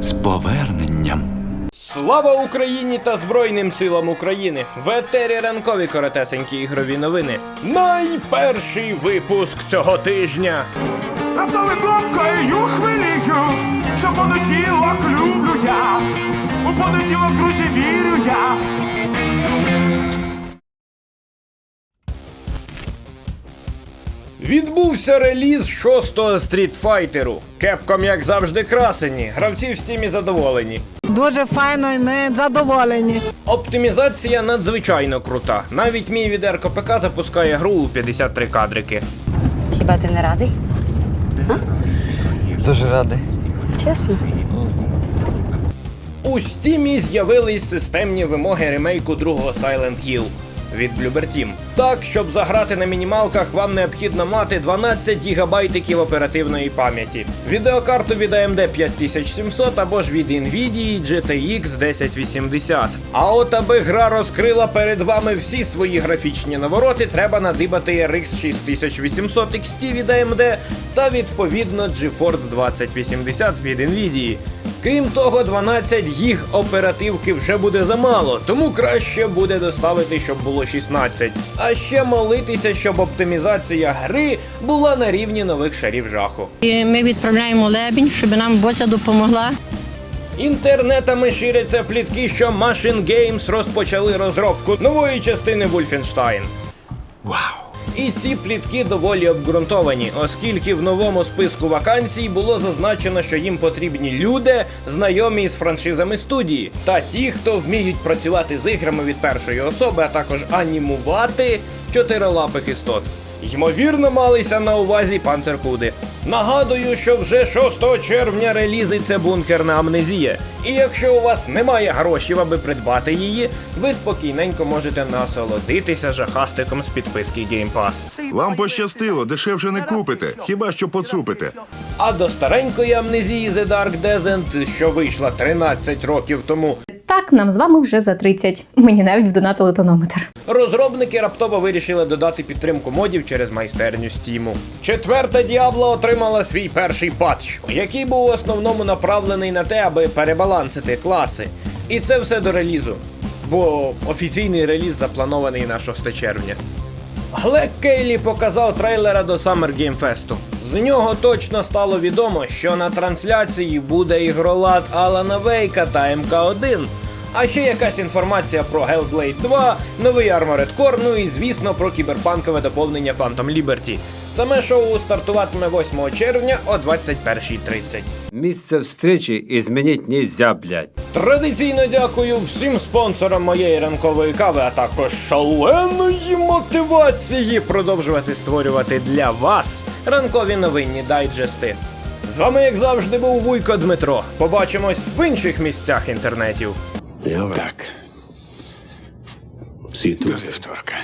з поверненням. Слава Україні та Збройним силам України! В етері ранкові коротесенькі ігрові новини. Найперший випуск цього тижня. Раптовий думкою Відбувся реліз шостого стрітфайтеру. Кепком, як завжди, красені. Гравці в стімі задоволені. Дуже файно і ми задоволені. Оптимізація надзвичайно крута. Навіть мій від РКПК запускає гру у 53 кадрики. Хіба ти не радий? Дуже радий. Чесно? У стімі з'явились системні вимоги ремейку другого Silent Hill від Bloober Team. Так, щоб заграти на мінімалках, вам необхідно мати 12 гігабайтиків оперативної пам'яті, відеокарту від AMD 5700 або ж від Nvidia GTX 1080. А от аби гра розкрила перед вами всі свої графічні навороти, треба надибати RX 6800 XT від AMD та відповідно GeForce 2080 від Nvidia. Крім того, 12 гіг оперативки вже буде замало, тому краще буде доставити, щоб було 16. А ще молитися, щоб оптимізація гри була на рівні нових шарів жаху. І ми відправляємо лебінь, щоб нам Боця допомогла. Інтернетами ширяться плітки, що Machine Games розпочали розробку нової частини Wolfenstein. Вау! І ці плітки доволі обґрунтовані, оскільки в новому списку вакансій було зазначено, що їм потрібні люди, знайомі з франшизами студії, та ті, хто вміють працювати з іграми від першої особи, а також анімувати чотирилапих істот. Ймовірно, малися на увазі панцеркуди. Нагадую, що вже 6 червня релізиться бункерна амнезія. І якщо у вас немає грошей, аби придбати її, ви спокійненько можете насолодитися жахастиком з підписки Game Pass. Вам пощастило, дешевше не купите, хіба що поцупите. А до старенької амнезії The Dark Descent, що вийшла 13 років тому, Так, нам з вами вже за 30. Мені навіть вдонатили тонометр. розробники раптово вирішили додати підтримку модів через майстерню Стіму. Четверта Діабло отримала свій перший патч, який був в основному направлений на те, аби перебалансити класи. І це все до релізу. Бо офіційний реліз запланований на 6 червня. Глек Кейлі показав трейлера до Summer Game Fest. З нього точно стало відомо, що на трансляції буде ігролад Алана Вейка та МК1. А ще якась інформація про Hellblade 2, новий Armored Core, ну і звісно про кіберпанкове доповнення Phantom Liberty. Саме шоу стартуватиме 8 червня о 21.30. Місце встречи изменить нельзя, блядь. Традиційно дякую всім спонсорам моєї ранкової кави, а також шаленої мотивації продовжувати створювати для вас ранкові новинні дайджести. З вами, як завжди, був Вуйко Дмитро. Побачимось в інших місцях інтернетів. Так. До вівторка.